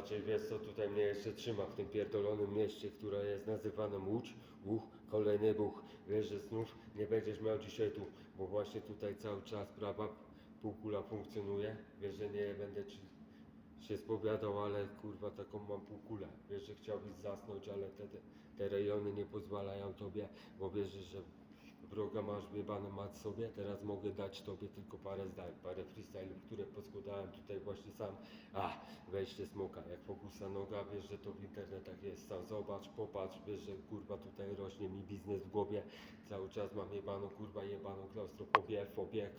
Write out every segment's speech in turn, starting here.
Raczej wiesz co tutaj mnie jeszcze trzyma w tym pierdolonym mieście, które jest nazywane Łódź, Łuch, kolejny buch. Wiesz, że znów nie będziesz miał dzisiaj tu, bo właśnie tutaj cały czas prawa półkula funkcjonuje. Wiesz, że nie będę ci się spowiadał, ale kurwa taką mam półkulę. Wiesz, że chciałbyś zasnąć, ale te, te, rejony nie pozwalają tobie, bo wiesz, że wroga masz wybane mać sobie, teraz mogę dać tobie tylko parę zdań, parę freestylów, które poskładałem tutaj właśnie sam. A, weźcie smoka, jak fokusa noga, wiesz, że to w internetach jest, sam zobacz, popatrz, wiesz, że kurwa tutaj rośnie mi biznes w głowie, cały czas mam jebaną, kurwa jebaną klaustrofobię, fobię,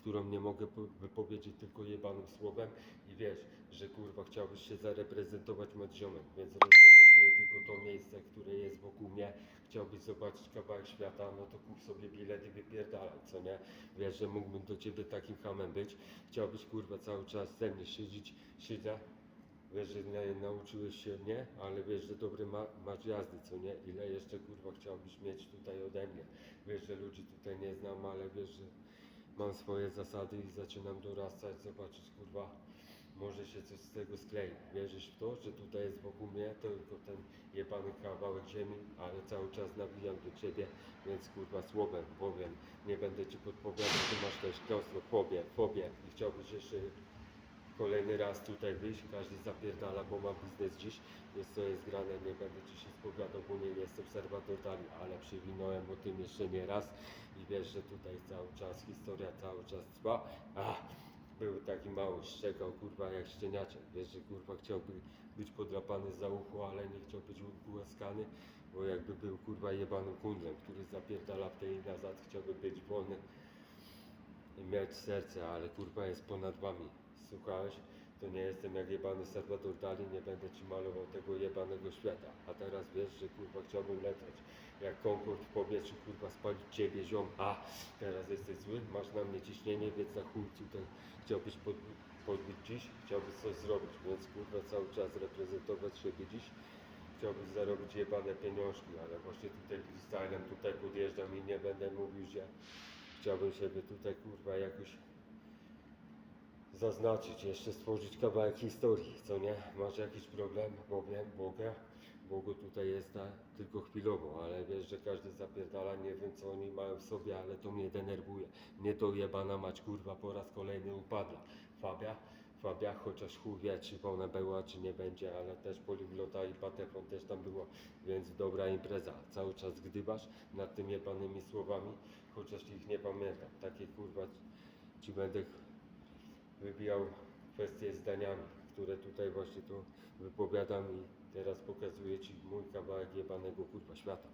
którą nie mogę po- wypowiedzieć tylko jebanym słowem i wiesz, że kurwa chciałbyś się zareprezentować mać ziomem, więc reprezentuję tylko to miejsce, które jest wokół mnie. Chciałbyś zobaczyć kawałek świata, no to kup sobie bilet i wypierdalaj, co nie? Wiesz, że mógłbym do ciebie takim hamem być. Chciałbyś kurwa cały czas ze mnie siedzieć, siedzę. Wiesz, że nie, nauczyłeś się mnie, ale wiesz, że dobry ma, masz jazdy, co nie? Ile jeszcze kurwa chciałbyś mieć tutaj ode mnie? Wiesz, że ludzi tutaj nie znam, ale wiesz, że mam swoje zasady i zaczynam dorastać, zobaczyć kurwa, może się coś z tego sklei. Wierzysz w to, że tutaj jest wokół mnie tylko ten jebany kawałek ziemi, ale cały czas nawijam do ciebie, więc kurwa słowem powiem, nie będę ci podpowiadał, że masz też klaustrofobię, fobię i chciałbyś jeszcze kolejny raz tutaj wyjść, każdy zapierdala, bo ma biznes dziś, jest co jest grane, nie będę ci się spowiadał, bo nie jest obserwator dali, ale przewinąłem o tym jeszcze nie raz i wiesz, że tutaj cały czas historia cały czas trwa. Ach, był taki mały szczekał, kurwa, jak szczeniaczek, wiesz, że kurwa chciałby być podrapany za ucho, ale nie chciał być głaskany, bo jakby był kurwa jebanym kundlem, który zapierdala w tej nazad, chciałby być wolny i mieć serce, ale kurwa jest ponad wami. Słuchałeś? To nie jestem jak jebany Salvador Dali, nie będę ci malował tego jebanego świata. A teraz wiesz, że kurwa chciałbym lecieć. Jak Concorde w powietrzu, kurwa spalić ciebie ziom. A, teraz jesteś zły, masz na mnie ciśnienie, więc na chuj tutaj chciałbyś pod, podbić dziś, chciałbyś coś zrobić, więc kurwa cały czas reprezentować siebie dziś. Chciałbyś zarobić jebane pieniążki, ale właśnie tutaj freestylem tutaj podjeżdżam i nie będę mówił, że chciałbym sobie tutaj kurwa jakoś zaznaczyć, jeszcze stworzyć kawałek historii, co nie? Masz jakiś problem, bo wiem, Boga, Bogu tutaj jest ta, tylko chwilowo, ale wiesz, że każdy zapierdala, nie wiem co oni mają w sobie, ale to mnie denerwuje. Mnie to jebana mać kurwa po raz kolejny upadła. Fabia, Fabia, chociaż chuj wie, czy ona była, czy nie będzie, ale też poliglota i patefon też tam było, więc dobra impreza. Cały czas gdybasz nad tymi jebanymi słowami, chociaż ich nie pamiętam. Takie kurwa ci będę wybijał kwestie zdaniami, które tutaj właśnie tu wypowiadam i teraz pokazuję Ci mój kawałek jebanego kurwa świata.